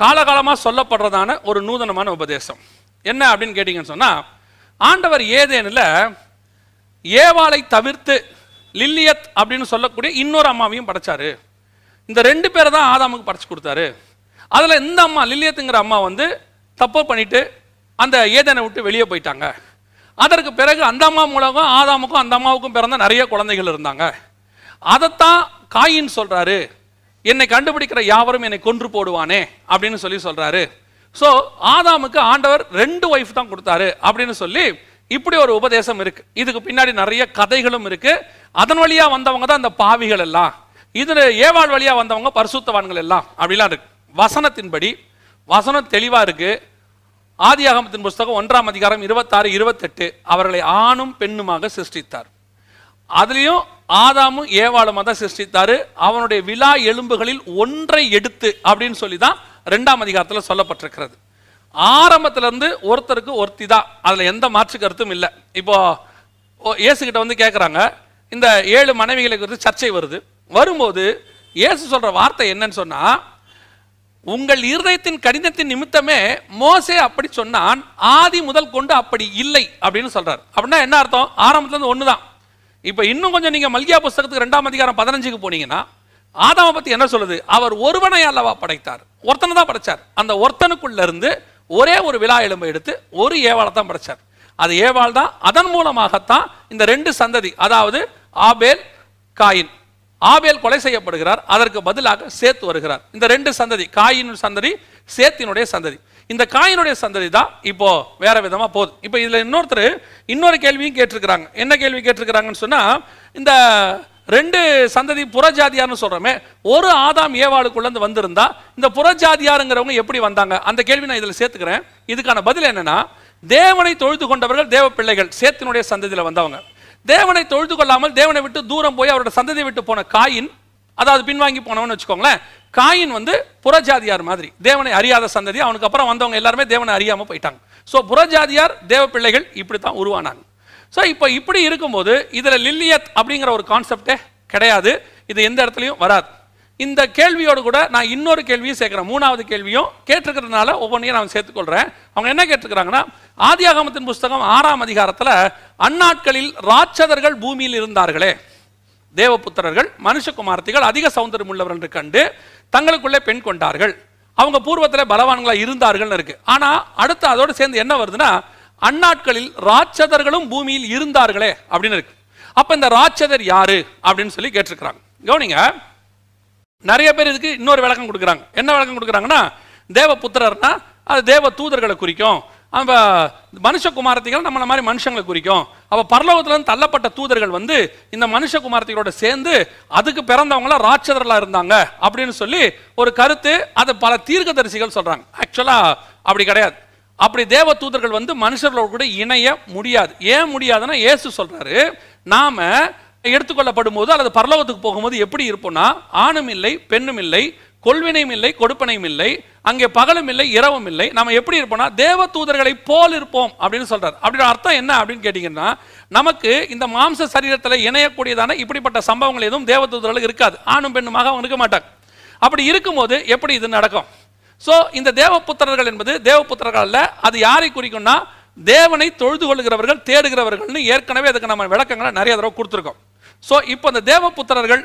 காலகாலமாக சொல்லப்படுறதான ஒரு நூதனமான உபதேசம். என்ன அப்படின்னு கேட்டிங்கன்னு சொன்னால் ஆண்டவர் ஏதேனில் ஏவாளை தவிர்த்து லில்லியத் அப்படின்னு சொல்லக்கூடிய இன்னொரு அம்மாவையும் படைச்சாரு. இந்த ரெண்டு பேரை தான் ஆதாமுக்கு படைச்சு கொடுத்தாரு. அதில் இந்த அம்மா லில்லியத்துங்கிற அம்மா வந்து தப்பு பண்ணிட்டு அந்த ஏதேனை விட்டு வெளியே போயிட்டாங்க. அதற்கு பிறகு அந்த அம்மா மூலமும் ஆதாமுக்கும் அந்த அம்மாவுக்கும் பிறந்த நிறைய குழந்தைகள் இருந்தாங்க. அதைத்தான் காயின் சொல்கிறாரு என்னை கண்டுபிடிக்கிற யாவரும் என்னை கொன்று போடுவானே அப்படின்னு சொல்லி சொல்றாரு. ஸோ ஆதாமுக்கு ஆண்டவர் ரெண்டு ஒய்ஃப் தான் கொடுத்தாரு அப்படின்னு சொல்லி இப்படி ஒரு உபதேசம் இருக்கு. இதுக்கு பின்னாடி நிறைய கதைகளும் இருக்கு. அதன் வழியா வந்தவங்க தான் இந்த பாவிகள் எல்லாம். இதுல ஏவாள் வழியா வந்தவங்க பரிசுத்தவான்கள் எல்லாம். அப்படிலாம் இருக்கு. வசனத்தின்படி வசனம் தெளிவா இருக்கு. ஆதியாகமத்தின் புஸ்தகம் ஒன்றாம் அதிகாரம் இருபத்தாறு இருபத்தெட்டு அவர்களை ஆணும் பெண்ணுமாக சிருஷ்டித்தார். அதுலேயும் ஆதாமும் ஏவாளும் தான் சிருஷ்டித்தாரு. அவனுடைய விழா எலும்புகளில் ஒன்றை எடுத்து அப்படின்னு சொல்லி தான் ரெண்டாம் அதிகாரத்தில் சொல்லப்பட்டிருக்கிறது. ஆரம்பத்திலேருந்து ஒருத்தருக்கு ஒருத்தி தான். அதில் எந்த மாற்று கருத்தும் இல்லை. இப்போ ஓ, இயேசுகிட்ட வந்து கேட்குறாங்க இந்த ஏழு மனைவிகளை குறித்து சர்ச்சை வருது. வரும்போது இயேசு சொல்கிற வார்த்தை என்னன்னு சொன்னால் உங்கள் இருதயத்தின் கடிதத்தின் நிமித்தமே மோசே அப்படி சொன்னான். ஆதி முதல் கொண்டு அப்படி இல்லை. அப்படின்னு சொல்கிறார் அப்படின்னா என்ன அர்த்தம்? ஆரம்பத்துலேருந்து ஒன்று தான் இப்போ இன்னும் கொஞ்சம் நீங்கள் மல்கியா புஸ்தகத்துக்கு ரெண்டாம் அதிகாரம் பதினஞ்சுக்கு போனீங்கன்னா ஆதாமை பற்றி என்ன சொல்லுது? அவர் ஒருவனை அல்லவா படைத்தார். ஒருத்தனை தான் படைச்சார். அந்த ஒருத்தனுக்குள்ள இருந்து ஒரே ஒரு விழா எலும்பை எடுத்து ஒரு ஏவாளை தான் படைச்சார். அது ஏவாள் தான். அதன் மூலமாகத்தான் இந்த ரெண்டு சந்ததி அதாவது ஆபேல் காயின் ஆபேல் கொலை செய்யப்படுகிறார். அதற்கு பதிலாக சேத்து வருகிறார். இந்த ரெண்டு சந்ததி காயின் சந்ததி சேத்தினுடைய சந்ததி. இந்த காயினுடைய சந்ததி தான் இப்போ வேற விதமா போகுது. இப்போ இதுல இன்னொருத்தர் இன்னொரு கேள்வியும் கேட்டிருக்கிறாங்க. என்ன கேள்வி கேட்டிருக்கிறாங்கன்னு சொன்னா இந்த ரெண்டு சந்ததி புறஜாதியார்னு சொல்றோமே ஒரு ஆதாம் ஏவாளுக்குள்ள வந்திருந்தா இந்த புறஜாதியாருங்கிறவங்க எப்படி வந்தாங்க? அந்த கேள்வி நான் இதுல சேர்த்துக்கிறேன். இதுக்கான பதில் என்னன்னா தேவனை தொழுது கொண்டவர்கள் தேவ பிள்ளைகள் சேத்தினுடைய சந்ததியில வந்தவங்க. தேவனை தொழுது கொள்ளாமல் தேவனை விட்டு தூரம் போய் அவரோட சந்ததியை விட்டு போன காயின் அதாவது பின்வாங்கி போனவன்னு வச்சுக்கோங்களேன் காயின் வந்து புறஜாதியார் மாதிரி. தேவனை அறியாத சந்ததி. அவனுக்கு அப்புறம் வந்தவங்க எல்லாருமே தேவனை அறியாமல் போயிட்டாங்க. ஸோ புறஜாதியார் தேவ பிள்ளைகள் இப்படி தான் உருவானாங்க. ஸோ இப்போ இப்படி இருக்கும்போது இதில் லில்லியத் அப்படிங்கிற ஒரு கான்செப்டே கிடையாது. இது எந்த இடத்துலையும் வராது. இந்த கேள்வியோடு கூட நான் இன்னொரு கேள்வியும் சேர்க்குறேன். மூணாவது கேள்வியும் கேட்டிருக்கிறதுனால ஒவ்வொன்றையும் நான் சேர்த்துக்கொள்கிறேன் அவங்க என்ன கேட்டிருக்கிறாங்கன்னா ஆதியாகமத்தின் புஸ்தகம் ஆறாம் அதிகாரத்தில் அந்நாட்களில் ராட்சதர்கள் பூமியில் இருந்தார்களே. தேவபுத்திரர்கள் மனுஷகுமார்த்திகள் அதிக சௌந்தரியம் உள்ளவர் என்று கண்டு தங்களுக்குள்ளே பெண் கொண்டார்கள். அவங்க பூர்வத்தில் பலவான்களாக இருந்தார்கள்னு இருக்கு. ஆனால் அடுத்து அதோடு சேர்ந்து என்ன வருதுன்னா அந்நாட்களில் ராட்சதர்களும் பூமியில் இருந்தார்களே அப்படின்னு இருக்கு. அப்போ இந்த ராட்சதர் யாரு அப்படின்னு சொல்லி கேட்டிருக்கிறாங்க. கவனிங்க நிறைய பேர் இதுக்கு இன்னொரு விளக்கம் கொடுக்குறாங்க. என்ன விளக்கம் கொடுக்குறாங்கன்னா தேவ புத்திரர்னா அது தேவ தூதர்களை குறிக்கும். அப்ப மனுஷகுமாரத்திகள் நம்மள மாதிரி மனுஷங்களை குறிக்கும். அப்ப பரலோகத்துலேருந்து தள்ளப்பட்ட தூதர்கள் வந்து இந்த மனுஷகுமாரத்திகளோட சேர்ந்து அதுக்கு பிறந்தவங்களாம் ராட்சதர்களா இருந்தாங்க அப்படின்னு சொல்லி ஒரு கருத்து அதை பல தீர்க்கதரிசிகள் சொல்றாங்க. ஆக்சுவலா அப்படி கிடையாது. அப்படி தேவ தூதர்கள் வந்து மனுஷர்களோடு கூட இணைய முடியாது. ஏன் முடியாதுன்னா ஏசு சொல்றாரு நாம எடுத்துக்கொள்ளப்படும் போது அல்லது பரலோகத்துக்கு போகும்போது எப்படி இருப்போம்னா ஆணும் இல்லை பெண்ணும் இல்லை கொள்வினையும் இல்லை கொடுப்பனையும் இல்லை அங்கே பகலும் இல்லை இரவும் இல்லை. நம்ம எப்படி இருப்போம்னா தேவ தூதர்களை போல் இருப்போம் அப்படின்னு சொல்றாரு. அப்படின்ற அர்த்தம் என்ன அப்படின்னு கேட்டீங்கன்னா நமக்கு இந்த மாம்ச சரீரத்தில் இணையக்கூடியதான இப்படிப்பட்ட சம்பவங்கள் எதுவும் தேவ தூதர்களுக்கு இருக்காது. ஆணும் பெண்ணுமாக அவங்க இருக்க மாட்டாங்க அப்படி இருக்கும்போது எப்படி இது நடக்கும்? ஸோ இந்த தேவபுத்திரர்கள் என்பது தேவபுத்திரர்கள் அல்ல. அது யாரை குறிக்கும்னா தேவனை தொழுது கொள்கிறவர்கள் தேடுகிறவர்கள்னு ஏற்கனவே அதுக்கு நம்ம விளக்கங்களை நிறைய தடவை கொடுத்துருக்கோம். ஸோ இப்போ இந்த தேவபுத்திரர்கள்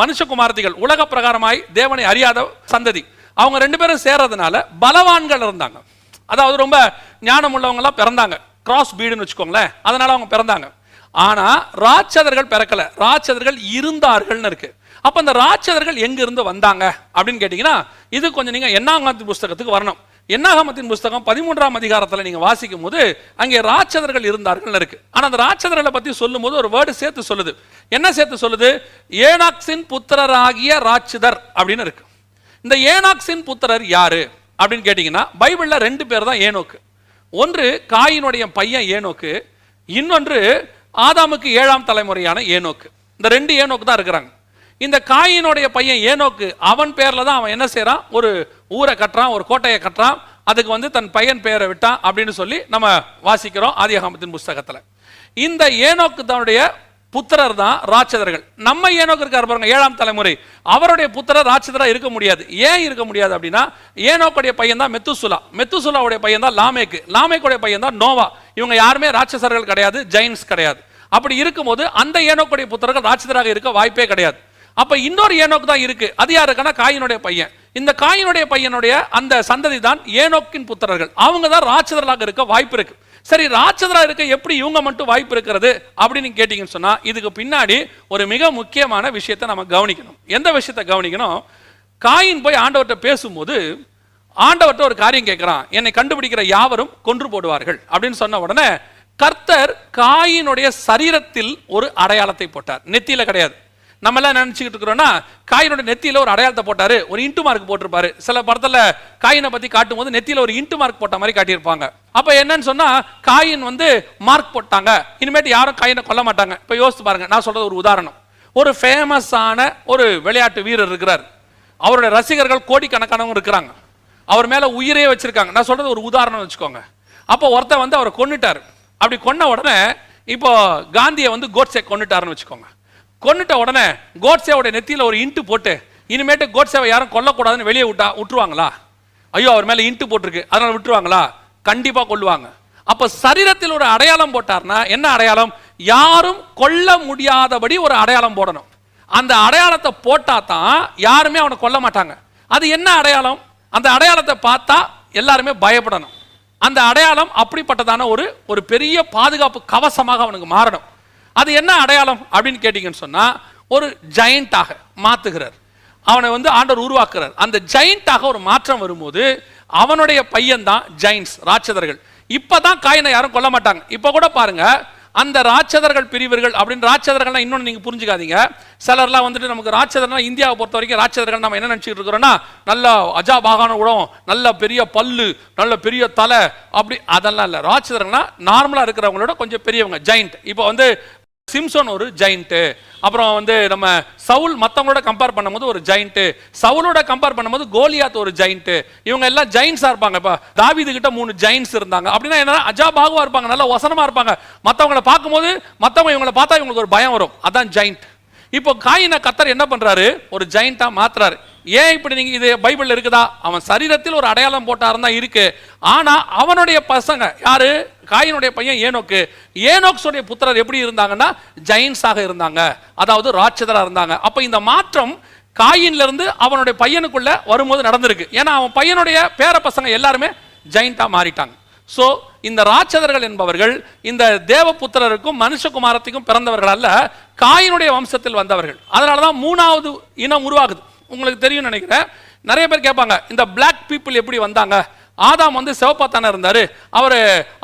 மனுஷகுமாரதிகள் உலக பிரகாரமாய் தேவனை அறியாத சந்ததி. அவங்க ரெண்டு பேரும் சேர்றதுனால பலவான்கள் இருந்தாங்க. அதாவது ரொம்ப ஞானம் உள்ளவங்கலாம் பிறந்தாங்க. கிராஸ் பீடுன்னு வச்சுக்கோங்களேன். அதனால அவங்க பிறந்தாங்க. ஆனா ராட்சதர்கள் பிறக்கல. ராட்சதர்கள் இருந்தார்கள்னு இருக்கு. அப்ப இந்த ராட்சதர்கள் எங்க இருந்து வந்தாங்க? அப்படின்னு கேட்டீங்கன்னா இது கொஞ்சம் நீங்க எண்ணாங்கத்தின் புஸ்தகத்துக்கு வரணும். என்னாகமத்தின் புஸ்தகம் பதிமூன்றாம் அதிகாரத்தில் நீங்கள் வாசிக்கும் போது அங்கே ராட்சதர்கள் இருந்தார்கள் இருக்கு. ஆனால் அந்த ராட்சதர்களை பற்றி சொல்லும் போது ஒரு வேர்டு சேர்த்து சொல்லுது. என்ன சேர்த்து சொல்லுது? ஏனாக்ஸின் புத்திரராகிய ராட்சதர் அப்படின்னு இருக்கு. இந்த ஏனாக்ஸின் புத்திரர் யாரு? அப்படின்னு கேட்டிங்கன்னா பைபிளில் ரெண்டு பேர் தான் ஏனோக்கு. ஒன்று காயினுடைய பையன் ஏனோக்கு இன்னொன்று ஆதாமுக்கு ஏழாம் தலைமுறையான ஏனோக்கு. இந்த ரெண்டு ஏனோக்கு தான் இருக்கிறாங்க. இந்த காயினுடைய பையன் ஏனோக்கு அவன் பேரில் தான் அவன் என்ன செய்கிறான் ஒரு ஊரை கட்டுறான் ஒரு கோட்டையை கட்டுறான் அதுக்கு வந்து தன் பையன் பெயரை விட்டான் அப்படின்னு சொல்லி நம்ம வாசிக்கிறோம் ஆதிகாமத்தின் புஸ்தகத்தில். இந்த ஏனோக்கு தன்னுடைய புத்திரர் தான் ராட்சதர்கள். நம்ம ஏனோக்கு இருக்கார் பாருங்க ஏழாம் தலைமுறை. அவருடைய புத்திரர் ராட்சதராக இருக்க முடியாது. ஏன் இருக்க முடியாது அப்படின்னா ஏனோக்குடைய பையன் தான் மெத்துசுலா. மெத்துசுலாவுடைய பையன் தான் லாமேக்கு. லாமேக்குடைய பையன் தான் நோவா. இவங்க யாருமே ராட்சசர்கள் கிடையாது ஜெயின்ஸ் கிடையாது. அப்படி இருக்கும்போது அந்த ஏனோக்குடைய புத்திரர்கள் ராட்சதராக இருக்க வாய்ப்பே கிடையாது. அப்ப இன்னொரு ஏனோக்கு தான் இருக்கு. அது யாருக்குன்னா காயினுடைய பையன். இந்த காயினுடைய பையனுடைய அந்த சந்ததி தான் ஏனோக்கின் புத்திரர்கள். அவங்க தான் ராட்சதர்களாக இருக்க வாய்ப்பு இருக்கு. சரி ராட்சதராக இருக்க எப்படி இவங்க மட்டும் வாய்ப்பு இருக்கிறது அப்படின்னு கேட்டீங்கன்னு சொன்னா இதுக்கு பின்னாடி ஒரு மிக முக்கியமான விஷயத்தை நம்ம கவனிக்கணும். எந்த விஷயத்தை கவனிக்கணும்? காயின் போய் ஆண்டவர்கிட்ட பேசும்போது ஆண்டவர்கிட்ட ஒரு காரியம் கேட்கிறான் என்னை கண்டுபிடிக்கிற யாவரும் கொன்று போடுவார்கள் அப்படின்னு சொன்ன உடனே கர்த்தர் காயினுடைய சரீரத்தில் ஒரு அடையாளத்தை போட்டார். நெத்தியில கிடையாது. நம்ம எல்லாம் நினைச்சுக்கிட்டு இருக்கிறோம்னா காயினோட நெத்தியில ஒரு அடையாளத்தை போட்டாரு ஒரு இன்ட்டு மார்க் போட்டிருப்பாரு. சில படத்துல காயினை பத்தி காட்டும் போது நெத்தியில ஒரு இன்ட்டு மார்க் போட்ட மாதிரி காட்டியிருப்பாங்க. அப்ப என்னன்னு சொன்னா காயின் வந்து மார்க் போட்டாங்க. இனிமேட்டு யாரும் காயினை கொல்ல மாட்டாங்க. இப்ப யோசித்து பாருங்க நான் சொல்றது ஒரு உதாரணம். ஒரு ஃபேமஸான ஒரு விளையாட்டு வீரர் இருக்கிறார். அவருடைய ரசிகர்கள் கோடிக்கணக்கானவங்க இருக்கிறாங்க. அவர் மேல உயிரே வச்சிருக்காங்க. நான் சொல்றது ஒரு உதாரணம் வச்சுக்கோங்க. அப்போ ஒருத்தன் வந்து அவரை கொண்டுட்டார் அப்படி கொன்ன உடனே இப்போ காந்தியை வந்து கோட்ஸே கொண்டுட்டாருன்னு வச்சுக்கோங்க. கொன்னுட்ட உடனே கோட்ஸேவோட நெத்தியில் ஒரு இன்ட்டு போட்டு இனிமேட்டு கோட்ஸேவை யாரும் கொல்லக்கூடாதுன்னு வெளியே விட்டா விட்டுருவாங்களா? ஐயோ அவர் மேலே இன்ட்டு போட்டிருக்கு அதனால விட்டுருவாங்களா? கண்டிப்பாக கொள்ளுவாங்க அப்போ சரீரத்தில் ஒரு அடையாளம் போட்டார்னா என்ன அடையாளம்? யாரும் கொல்ல முடியாதபடி ஒரு அடையாளம் போடணும். அந்த அடையாளத்தை போட்டால் தான் யாருமே அவனை கொல்ல மாட்டாங்க. அது என்ன அடையாளம்? அந்த அடையாளத்தை பார்த்தா எல்லாருமே பயப்படணும். அந்த அடையாளம் அப்படிப்பட்டதான ஒரு ஒரு பெரிய பாதுகாப்பு கவசமாக அவனுக்கு மாறணும். அது என்ன அடையாளம் அப்படின்னு கேட்டீங்கன்னு சொன்னால் ஒரு ஜெயண்டாக மாற்றுகிறார் அவனை வந்து ஆண்டவர் உருவாக்குறார். அந்த ஜெயிண்டாக ஒரு மாற்றம் வரும்போது அவனுடைய பையன் தான் ஜெயின்ஸ் ராட்சதர்கள். இப்பதான் காயினை யாரும் கொல்ல மாட்டாங்க. இப்போ கூட பாருங்க அந்த ராட்சதர்கள் பிரிவர்கள் அப்படின்னு ராட்சதர்கள்லாம் இன்னொன்று நீங்கள் புரிஞ்சுக்காதீங்க. சிலர்லாம் வந்துட்டு நமக்கு ராட்சதர்னா இந்தியாவை பொறுத்த வரைக்கும் ராட்சதர்கள் நம்ம என்ன நினச்சிட்டு இருக்கிறோன்னா நல்ல அஜாபாகான உடம் நல்ல பெரிய பல்லு நல்ல பெரிய தலை அப்படி அதெல்லாம் இல்லை. ராட்சதர்கள்னா நார்மலாக இருக்கிறவங்களோட கொஞ்சம் பெரியவங்க ஜெயிண்ட் இப்போ வந்து சிம்சோன் ஒரு ஜெயிண்ட்டு அப்புறம் வந்து நம்ம சவுல் மற்றவங்களோட கம்பேர் பண்ணும்போது ஒரு ஜெயிண்ட்டு சவுலோட கம்பேர் பண்ணும்போது கோலியாத் ஒரு ஜெயிண்ட்டு இவங்க எல்லாம் ஜெயின்ஸாக இருப்பாங்க. இப்போ தாவிது கிட்ட மூணு ஜெயின்ஸ் இருந்தாங்க. அப்படின்னா என்ன அஜா இருப்பாங்க. நல்லா வசனமாக இருப்பாங்க. மற்றவங்களை பார்க்கும்போது மற்றவங்க இவங்களை பார்த்தா இவங்களுக்கு ஒரு பயம் வரும். அதான் ஜெயிண்ட் இப்போ காயினை கத்தர் என்ன பண்ணுறாரு ஒரு ஜெயிண்டா மாத்துறாரு. ஏன் இப்படி நீங்கள் இது பைபிளில் இருக்குதா? அவன் சரீரத்தில் ஒரு அடையாளம் போட்டாருன்னு தான் இருக்கு. ஆனால் அவனுடைய பசங்க யாரு? காயினுடைய பையன் ஏனோக்கு. ஏனோக்ஸுடைய புத்திரர் எப்படி இருந்தாங்கன்னா ஜெயின்ஸாக இருந்தாங்க. அதாவது ராட்சதராக இருந்தாங்க. அப்போ இந்த மாற்றம் காயின்லேருந்து அவனுடைய பையனுக்குள்ள வரும்போது நடந்திருக்கு. ஏன்னா அவன் பையனுடைய பேர பசங்க எல்லாருமே ஜெயிண்டா மாறிட்டாங்க. ஸோ இந்த ராட்சதர்கள் என்பவர்கள் இந்த தேவபுத்திரருக்கும் மனுஷகுமாரத்துக்கும் பிறந்தவர்கள் அல்ல காயினுடைய வம்சத்தில் வந்தவர்கள். அதனால தான் மூணாவது இனம் உருவாகுது. உங்களுக்கு தெரியும் நினைக்கிறேன். நிறைய பேர் கேட்பாங்க இந்த பிளாக் பீப்புள் எப்படி வந்தாங்க? ஆதாம் வந்து சிவப்பாத்தானே தானே அவர்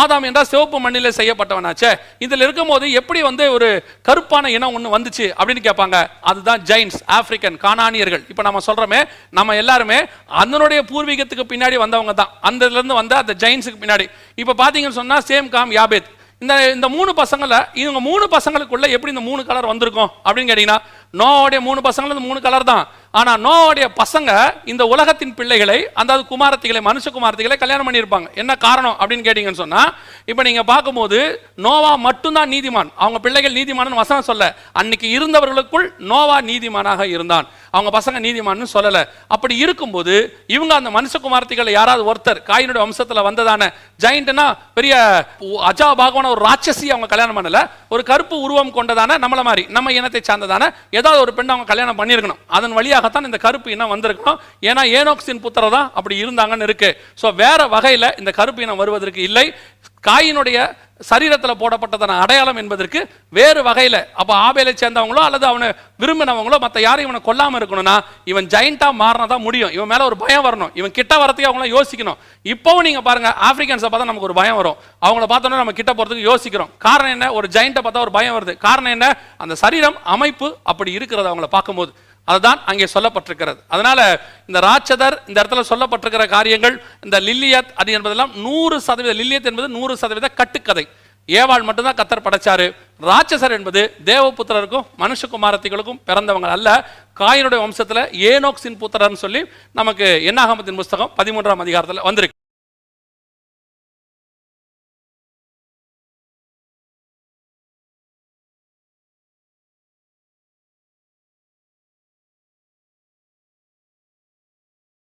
ஆதாம் என்றால் சிவப்பு மண்ணில் செய்யப்பட்டவனாச்சே. இதில் இருக்கும்போது எப்படி வந்து ஒரு கருப்பான இனம் ஒன்று வந்துச்சு அப்படின்னு கேட்பாங்க. அதுதான் ஜெயின்ஸ் ஆப்பிரிக்கன் கானானியர்கள். இப்போ நம்ம சொல்கிறோமே நம்ம எல்லாருமே அதனுடைய பூர்வீகத்துக்கு பின்னாடி வந்தவங்க தான். அந்த இருந்து வந்த அந்த ஜெயின்ஸுக்கு பின்னாடி. இப்போ பார்த்தீங்கன்னு சொன்னால் சேம் காம் யாபேத். இந்த இந்த மூணு பசங்களை இவங்க மூணு பசங்களுக்குள்ள எப்படி இந்த மூணு கலர் வந்திருக்கும் அப்படின்னு கேட்டிங்கன்னா நோவோடைய மூணு பசங்களும் இந்த மூணு கலர் தான். ஆனா நோவாவுடைய பசங்க இந்த உலகத்தின் பிள்ளைகளை அதாவது குமாரத்திகளை மனுஷ குமாரத்திகளை கல்யாணம் பண்ணியிருப்பாங்க. என்ன காரணம் அப்படின்னு கேட்டிங்கன்னு சொன்னா இப்போ நீங்க பார்க்கும்போது நோவா மட்டும்தான் நீதிமான். அவங்க பிள்ளைகள் நீதிமானன்னு வசனம் சொல்ல அன்னைக்கு இருந்தவர்களுக்குள் நோவா நீதிமானாக இருந்தான். அவங்க பசங்க நீதிமான்னு சொல்லலை. அப்படி இருக்கும்போது இவங்க அந்த மனுஷகுமாரத்திகளை யாராவது ஒருத்தர் காயினுடைய வம்சத்தில் வந்ததான ஜெயிண்ட்னா பெரிய அஜா பாகவான ஒரு ராட்சசி அவங்க கல்யாணம் பண்ணல. ஒரு கருப்பு உருவம் கொண்டதான நம்மள மாதிரி நம்ம இனத்தை சார்ந்ததான ஏதாவது ஒரு பெண் அவங்க கல்யாணம் பண்ணியிருக்கணும். அதன் வழியாகத்தான் இந்த கருப்பு இனம் வந்திருக்கணும். ஏன்னா ஏனோக்ஸின் புத்திர தான் அப்படி இருந்தாங்கன்னு இருக்கு. ஸோ வேற வகையில் இந்த கருப்பு இனம் வருவதற்கு இல்லை. காயினுடைய சரீரத்தில் போடப்பட்டதான அடையாளம் என்பதற்கு வேறு வகையில் அப்போ ஆபேலை சேர்ந்தவங்களோ அல்லது அவனை விரும்பினவங்களோ மற்ற யாரும் இவனை கொல்லாமல் இருக்கணும்னா இவன் ஜெயிண்டாக மாறினா தான் முடியும். இவன் மேலே ஒரு பயம் வரணும். இவன் கிட்ட வரத்துக்கு அவங்களாம் யோசிக்கணும். இப்போவும் நீங்கள் பாருங்க ஆஃப்ரிக்கன்ஸை பார்த்தா நமக்கு ஒரு பயம் வரும். அவங்கள பார்த்தோன்னா நம்ம கிட்ட போகிறதுக்கு யோசிக்கிறோம். காரணம் என்ன? ஒரு ஜெயிண்ட்டை பார்த்தா ஒரு பயம் வருது. காரணம் என்ன? அந்த சரீரம் அமைப்பு அப்படி இருக்கிறது அவங்கள பார்க்கும்போது. அதுதான் அங்கே சொல்லப்பட்டிருக்கிறது. அதனால் இந்த ராட்சதர் இந்த இடத்துல சொல்லப்பட்டிருக்கிற காரியங்கள் இந்த லில்லியத் அது என்பதெல்லாம் நூறு சதவீத லில்லியத் என்பது நூறு சதவீத கட்டுக்கதை. ஏவாள் மட்டும்தான் கத்தர் படைச்சாரு. ராட்சசர் என்பது தேவபுத்திரருக்கும் மனுஷகுமாரத்திகளுக்கும் பிறந்தவங்க அல்ல. காயினுடைய வம்சத்தில் ஏனோக்ஸின் புத்திரர்னு சொல்லி நமக்கு என்னாகமத்தின் புஸ்தகம் பதிமூன்றாம் அதிகாரத்தில் வந்திருக்கு.